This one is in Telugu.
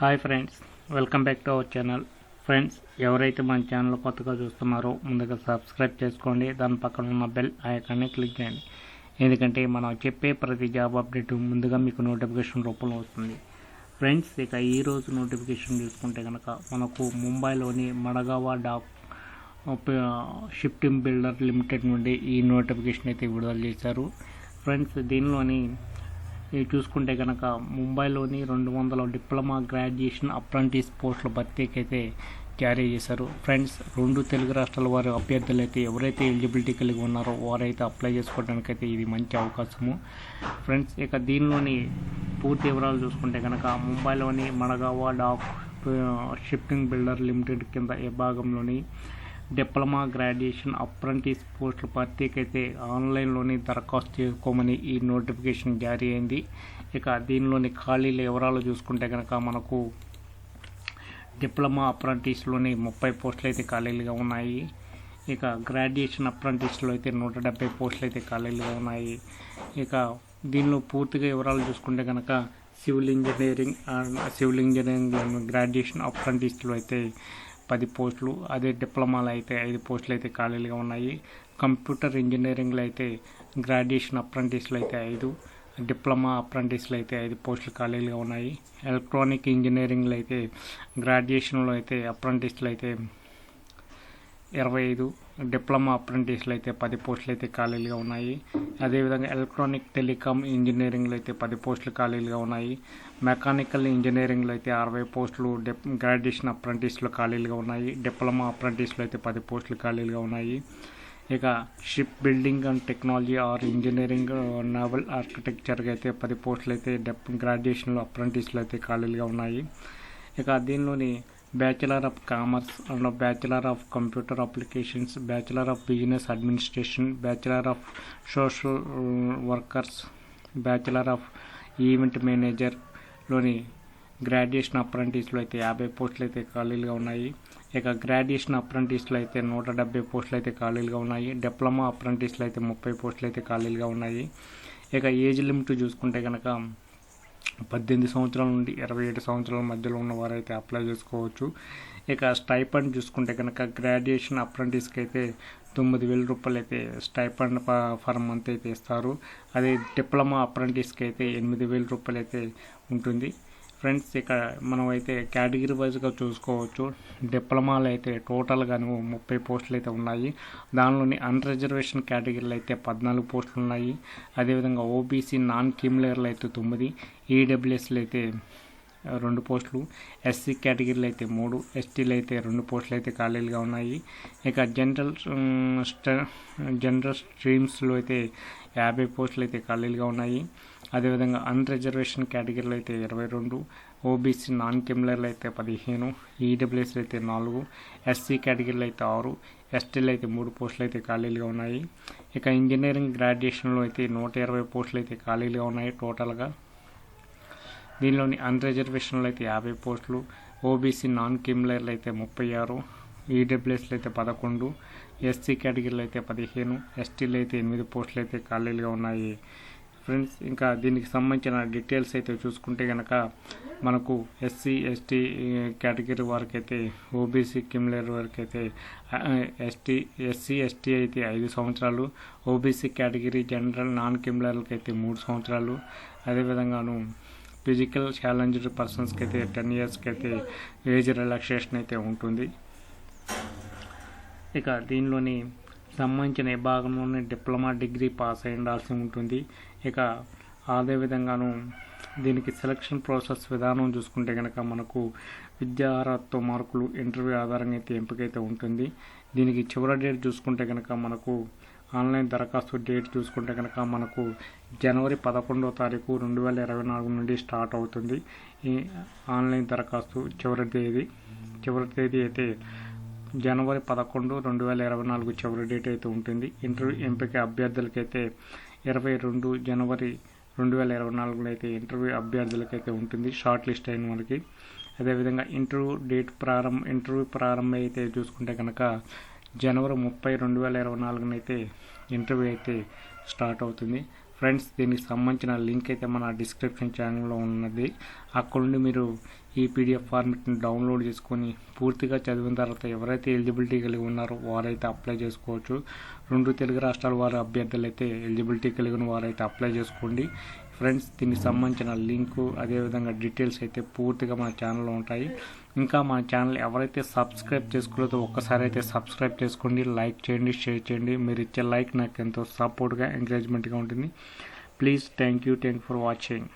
Hi friends welcome back to our channel. Friends ఎవరైతే మన ఛానల్ కొత్తగా చూస్తున్నారో ముందుగా సబ్స్క్రైబ్ చేసుకోండి దాని పక్కన ఉన్న బెల్ ఐకాన్ని క్లిక్ చేయండి. ఎందుకంటే మనం చెప్పే ప్రతి జాబ్ అప్డేట్ ముందుగా మీకు నోటిఫికేషన్ రూపంలో వస్తుంది. ఫ్రెండ్స్ ఇక ఈరోజు నోటిఫికేషన్ చూసుకుంటే కనుక మనకు ముంబైలోని Mazagon dock shifting builder limited నుండి ఈ నోటిఫికేషన్ అయితే విడుదల చేశారు. ఫ్రెండ్స్ దీనిలోని చూసుకుంటే కనుక ముంబైలోని రెండు వందల డిప్లొమా గ్రాడ్యుయేషన్ అప్రెంటిస్ పోస్టుల భర్తీకి అయితే జారీ చేశారు. ఫ్రెండ్స్ రెండు తెలుగు రాష్ట్రాల వారి అభ్యర్థులు అయితే ఎవరైతే ఎలిజిబిలిటీ కలిగి ఉన్నారో వారైతే అప్లై చేసుకోవడానికి అయితే ఇది మంచి అవకాశము. ఫ్రెండ్స్ ఇక దీనిలోని పూర్తి వివరాలు చూసుకుంటే కనుక ముంబైలోని Mazagon dock shifting builder limited కింద ఏ భాగంలోని డిప్లొమా గ్రాడ్యుయేషన్ అప్రెంటిస్ పోస్టుల భర్తీకైతే ఆన్లైన్లోనే దరఖాస్తు చేసుకోమని ఈ నోటిఫికేషన్ జారీ అయింది. ఇక దీనిలోని ఖాళీల వివరాలు చూసుకుంటే కనుక మనకు డిప్లొమా అప్రెంటిస్లోని ముప్పై పోస్టులు అయితే ఖాళీలుగా ఉన్నాయి. ఇక గ్రాడ్యుయేషన్ అప్రెంటిస్లో అయితే నూట డెబ్బై పోస్టులు అయితే ఖాళీలుగా ఉన్నాయి. ఇక దీనిలో పూర్తిగా వివరాలు చూసుకుంటే కనుక civil engineering and civil engineering graduation అప్రెంటిస్లో అయితే పది పోస్టులు అదే డిప్లొమాలు అయితే ఐదు పోస్టులు అయితే ఖాళీలుగా ఉన్నాయి. కంప్యూటర్ ఇంజనీరింగ్లో అయితే గ్రాడ్యుయేషన్ అప్రెంటిస్లు అయితే ఐదు డిప్లొమా అప్రెంటిస్లు అయితే ఐదు పోస్టులు ఖాళీలుగా ఉన్నాయి. ఎలక్ట్రానిక్ ఇంజనీరింగ్లో అయితే గ్రాడ్యుయేషన్లో అయితే అప్రెంటిస్లు అయితే ఇరవై ఐదు డిప్లొమా అప్రెంటిస్లు అయితే పది పోస్టులు అయితే ఖాళీలుగా ఉన్నాయి. అదేవిధంగా ఎలక్ట్రానిక్ టెలికామ్ ఇంజనీరింగ్లో అయితే పది పోస్టులు ఖాళీలుగా ఉన్నాయి. మెకానికల్ ఇంజనీరింగ్లో అయితే అరవై పోస్టులు డిప్ గ్రాడ్యుయేషన్ అప్రెంటిస్లో ఖాళీలుగా ఉన్నాయి. డిప్లొమా అప్రెంటిస్లో అయితే పది పోస్టులు ఖాళీలుగా ఉన్నాయి. ఇక ship building and technology or engineering naval ఆర్కిటెక్చర్గా అయితే పది పోస్టులు అయితే డెప్ గ్రాడ్యుయేషన్లో అప్రెంటిస్లు అయితే ఖాళీలుగా ఉన్నాయి. ఇక దీనిలోని bachelor of commerce and bachelor of computer applications bachelor of business administration bachelor of social workers bachelor of event మేనేజర్లోని graduation అప్రెంటిస్లో అయితే యాభై పోస్టులు అయితే ఖాళీలుగా ఉన్నాయి. ఇక గ్రాడ్యుయేషన్ అప్రెంటిస్లో అయితే నూట డెబ్బై పోస్టులు అయితే ఖాళీలుగా ఉన్నాయి. డిప్లొమా అప్రెంటిస్లో అయితే ముప్పై పోస్టులు అయితే ఖాళీలుగా ఉన్నాయి. ఇక ఏజ్ లిమిట్ చూసుకుంటే కనుక పద్దెనిమిది సంవత్సరాల నుండి ఇరవై ఏడు సంవత్సరాల మధ్యలో ఉన్న వారైతే అప్లై చేసుకోవచ్చు. ఇక స్టైపండ్ చూసుకుంటే కనుక గ్రాడ్యుయేషన్ అప్రెంటిస్కి అయితే తొమ్మిది వేల రూపాయలు అయితే స్టైపండ్ ఫర్ మంత్ అయితే ఇస్తారు. అదే డిప్లొమా అప్రెంటిస్కి అయితే ఎనిమిది వేల రూపాయలు అయితే ఉంటుంది. ఫ్రెండ్స్ ఇక్కడ మనం అయితే కేటగిరీ వైజ్గా చూసుకోవచ్చు. డిప్లొమాలో అయితే టోటల్గాను ముప్పై పోస్టులు అయితే ఉన్నాయి. దానిలోని అన్ రిజర్వేషన్ కేటగిరీలు అయితే పద్నాలుగు పోస్టులు ఉన్నాయి. అదేవిధంగా ఓబీసీ నాన్ క్రిమిలేయర్లు అయితే తొమ్మిది ఈడబ్ల్యూఎస్లు అయితే రెండు పోస్టులు ఎస్సీ కేటగిరీలు అయితే మూడు ఎస్టీలు అయితే రెండు పోస్టులు అయితే ఖాళీలుగా ఉన్నాయి. ఇక జనరల్ జనరల్ స్ట్రీమ్స్లో అయితే యాభై పోస్టులు అయితే ఖాళీలుగా ఉన్నాయి. అదేవిధంగా అన్ రిజర్వేషన్ కేటగిరీలో అయితే ఇరవై రెండు ఓబీసీ నాన్ కెమిలర్లు అయితే పదిహేను ఈడబ్ల్యూఎస్లు అయితే నాలుగు ఎస్సీ కేటగిరీలు అయితే ఆరు ఎస్టీలు అయితే మూడు పోస్టులు అయితే ఖాళీలుగా ఉన్నాయి. ఇక ఇంజనీరింగ్ గ్రాడ్యుయేషన్లో అయితే నూట ఇరవై పోస్టులు అయితే ఖాళీలుగా ఉన్నాయి టోటల్గా. దీనిలోని అన్ రిజర్వేషన్లు అయితే యాభై పోస్టులు ఓబీసీ నాన్ కిమ్లర్లు అయితే ముప్పై ఆరు ఈడబ్ల్యూఎస్లు అయితే పదకొండు ఎస్సీ కేటగిరీలు అయితే పదిహేను ఎస్టీలు అయితే ఎనిమిది పోస్టులు అయితే ఖాళీలుగా ఉన్నాయి. ఫ్రెండ్స్ ఇంకా దీనికి సంబంధించిన డీటెయిల్స్ అయితే చూసుకుంటే కనుక మనకు ఎస్సీ ఎస్టీ కేటగిరీ వారికి అయితే ఓబీసీ కిమ్లేర్ వారికి అయితే ఎస్టీ ఎస్సీ ఎస్టీ అయితే ఐదు సంవత్సరాలు ఓబీసీ కేటగిరీ జనరల్ నాన్ కిమ్లర్లకి అయితే మూడు సంవత్సరాలు. అదేవిధంగాను ఫిజికల్ ఛాలెంజ్డ్ పర్సన్స్కి అయితే టెన్ ఇయర్స్కి అయితే ఏజ్ రిలాక్సేషన్ అయితే ఉంటుంది. ఇక దీనిలోని సంబంధించిన విభాగంలోనే డిప్లొమా డిగ్రీ పాస్ అయి ఉండాల్సి ఉంటుంది. ఇక అదేవిధంగాను దీనికి సెలక్షన్ ప్రాసెస్ విధానం చూసుకుంటే కనుక మనకు విద్యా మార్కులు ఇంటర్వ్యూ ఆధారంగా అయితే ఎంపికైతే ఉంటుంది. దీనికి చివరి డేట్ చూసుకుంటే కనుక మనకు ఆన్లైన్ దరఖాస్తు డేట్ చూసుకుంటే కనుక మనకు జనవరి పదకొండవ తారీఖు రెండు వేల ఇరవై నాలుగు నుండి స్టార్ట్ అవుతుంది. ఈ ఆన్లైన్ దరఖాస్తు చివరి తేదీ చివరి తేదీ అయితే జనవరి పదకొండు రెండు వేల ఇరవై నాలుగు చివరి డేట్ అయితే ఉంటుంది. ఇంటర్వ్యూ ఎంపిక అభ్యర్థులకైతే ఇరవై రెండు జనవరి రెండు వేల ఇరవై నాలుగులో అయితే ఇంటర్వ్యూ అభ్యర్థులకైతే ఉంటుంది షార్ట్ లిస్ట్ అయిన వాళ్ళకి. అదేవిధంగా ఇంటర్వ్యూ డేట్ ప్రారంభం ఇంటర్వ్యూ ప్రారంభం అయితే చూసుకుంటే కనుక జనవరి ముప్పై రెండు వేల ఇరవై నాలుగునైతే ఇంటర్వ్యూ అయితే స్టార్ట్ అవుతుంది. ఫ్రెండ్స్ దీనికి సంబంధించిన లింక్ అయితే మన డిస్క్రిప్షన్ ఛానల్లో ఉన్నది. అక్కడ నుండి మీరు ఈ పీడిఎఫ్ ఫార్మెట్ని డౌన్లోడ్ చేసుకొని పూర్తిగా చదివిన తర్వాత ఎవరైతే ఎలిజిబిలిటీ కలిగి ఉన్నారో వారైతే అప్లై చేసుకోవచ్చు. రెండు తెలుగు రాష్ట్రాల వారి అభ్యర్థులు అయితే ఎలిజిబిలిటీ కలిగిన వారైతే అప్లై చేసుకోండి. ఫ్రెండ్స్ దీనికి సంబంధించిన లింకు అదేవిధంగా డీటెయిల్స్ అయితే పూర్తిగా మన ఛానల్లో ఉంటాయి. ఇంకా మన ఛానల్ ఎవరైతే సబ్స్క్రైబ్ చేసుకోలేదో ఒక్కసారి అయితే సబ్స్క్రైబ్ చేసుకోండి లైక్ చేయండి షేర్ చేయండి. మీరు ఇచ్చే లైక్ నాకు ఎంతో సపోర్ట్గా ఎంకరేజ్మెంట్గా ఉంటుంది. Please thank you thank for watching.